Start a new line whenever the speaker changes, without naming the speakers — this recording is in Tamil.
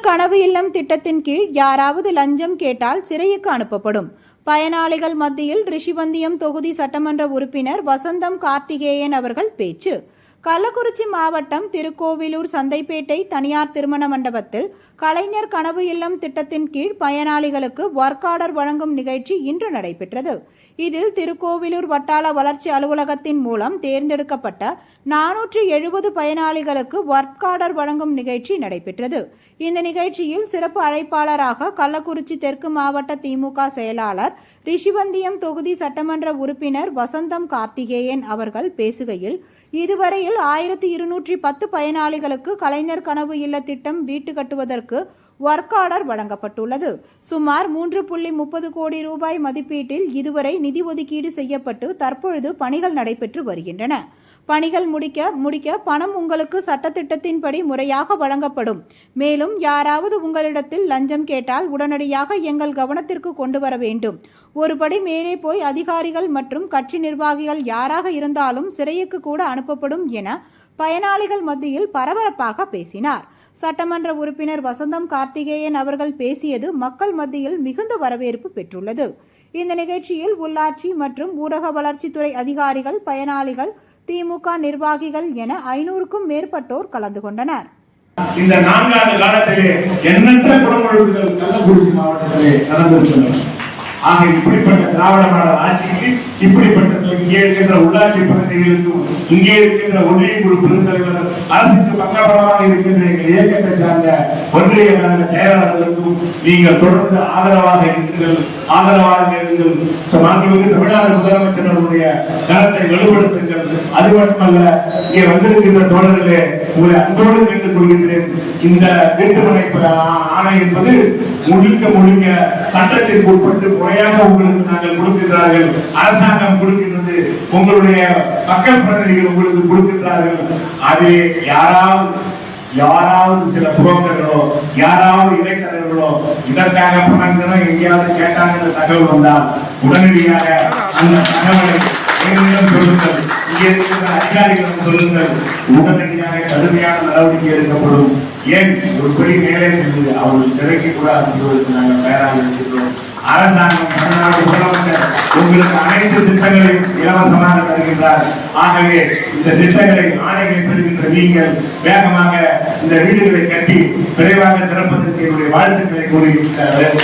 கனவு இல்லம் திட்டத்தின் கீழ் யாராவது லஞ்சம் கேட்டால் சிறைக்கு அனுப்பப்படும். பயனாளிகள் மத்தியில் ரிஷிவந்தியம் தொகுதி சட்டமன்ற உறுப்பினர் வசந்தம் கார்த்திகேயன் அவர்கள் பேச்சு. கள்ளக்குறிச்சி மாவட்டம் திருக்கோவிலூர் சந்தைப்பேட்டை தனியார் திருமண மண்டபத்தில் கலைஞர் கனவு இல்லம் திட்டத்தின் கீழ் பயனாளிகளுக்கு ஒர்க் ஆர்டர் வழங்கும் நிகழ்ச்சி இன்று நடைபெற்றது. இதில் திருக்கோவிலூர் வட்டார வளர்ச்சி அலுவலகத்தின் மூலம் தேர்ந்தெடுக்கப்பட்ட நானூற்றி எழுபது பயனாளிகளுக்கு ஒர்க் ஆர்டர் வழங்கும் நிகழ்ச்சி நடைபெற்றது. இந்த நிகழ்ச்சியில் சிறப்பு அழைப்பாளராக கள்ளக்குறிச்சி தெற்கு மாவட்ட திமுக செயலாளர் ரிஷிவந்தியம் தொகுதி சட்டமன்ற உறுப்பினர் வசந்தம் கார்த்திகேயன் அவர்கள் பேசுகையில் இதுவரையில் ஆயிரத்தி இருநூற்றி பத்து பயனாளிகளுக்கு கலைஞர் கனவு இல்ல திட்டம் வீட்டு கட்டுவதற்கு ஒர்க் ஆர்டர் வழங்கப்பட்டுள்ளது. சுமார் மூன்று புள்ளி முப்பது கோடி ரூபாய் மதிப்பீட்டில் இதுவரை நிதி ஒதுக்கீடு செய்யப்பட்டு தற்பொழுது பணிகள் நடைபெற்று வருகின்றன. பணிகள் முடிக்க முடிக்க பணம் உங்களுக்கு சட்டத்திட்டத்தின்படி முறையாக வழங்கப்படும். மேலும் யாராவது உங்களிடத்தில் லஞ்சம் கேட்டால் உடனடியாக எங்கள் கவனத்திற்கு கொண்டு வர வேண்டும். ஒருபடி மேலே போய் அதிகாரிகள் மற்றும் கட்சி நிர்வாகிகள் யாராக இருந்தாலும் சிறைக்கு கூட அனுப்பப்படும் என பயனாளிகள் மத்தியில் பரபரப்பாக பேசினார். சட்டமன்ற உறுப்பினர் வசந்தம் கார்த்திகேயன் அவர்கள் பேசியது மக்கள் மத்தியில் மிகுந்த வரவேற்பு பெற்றுள்ளது. இந்த நிகழ்ச்சியில் உள்ளாட்சி மற்றும் ஊரக வளர்ச்சித்துறை அதிகாரிகள் பயனாளிகள் திமுக நிர்வாகிகள் என ஐநூறுக்கும் மேற்பட்டோர் கலந்து கொண்டனர்.
இந்த நான்காண்டு காலத்திலே எண்ணற்ற குடும்ப கள்ளக்குறிச்சி மாவட்டத்திலே நடந்திருக்கின்றன ஆக இப்படிப்பட்ட திராவிட மாடல் ஆட்சிக்கு இப்படிப்பட்ட இங்கே இருக்கின்ற உள்ளாட்சி பிரதிநிதிகளுக்கும் இங்கே இருக்கின்ற ஒன்றிய குழு பெருந்தலைவர் அரசுக்கு பக்கபலமாக இருக்கின்ற எங்கள் இயக்கத்தை சார்ந்த ஒன்றிய கழக செயலாளர்களுக்கும் நீங்கள் தொடர்ந்து ஆதரவாக இருங்கள் ஆதரவாக இருங்கள். மாண்புமிகு தமிழ்நாடு முதலமைச்சர்களுடைய கருத்தை வலுப்படுத்துங்கள். அது மட்டுமல்ல இங்கே வந்திருக்கின்ற தோழர்களே உங்களை அன்போடு கேட்டுக் கொள்கின்றேன். இந்த வீட்டுமனை ஆணை என்பது முழுக்க முழுக்க சட்டத்திற்கு உட்பட்டு முறையாக உங்களுக்கு நாங்கள் கொடுக்கின்றார்கள். அரசாங்கம் கொடுக்கின்றது உங்களுடைய மக்கள் பிரதிநிதிகள் உங்களுக்கு கொடுக்கின்றார்கள். அது யாராவது யாராவது சில புரோக்கர்களோ யாராவது இடைத்தரகர்களோ இதற்காக பணம் எங்கேயாவது கேட்டாங்க தகவல் வந்தால் உடனடியாக அந்த தகவலை என்னிடம் சொல்லுங்கள். இங்கே இருக்கிற அதிகாரிகளிடம் சொல்லுங்கள். உடனடியாக கடுமையான நடவடிக்கை எடுக்கப்படும். ஏன்? ஒரு படி மேலே சென்று அவர்கள் சிறைக்கு கூட அனுப்புவதற்கு நாங்கள் தயாராக இருக்கின்றோம். அரசாங்கம் தமிழ்நாடு முதலமைச்சர் உங்களுக்கு அனைத்து திட்டங்களையும் இலவசமாக தருகின்றார். ஆகவே இந்த திட்டங்களை ஆணைகளை பெறுகின்ற நீங்கள் வேகமாக இந்த வீடுகளை கட்டி விரைவாக திறப்பதற்கு என்னுடைய வாழ்த்துக்களை கூறியிருக்கிறார்கள்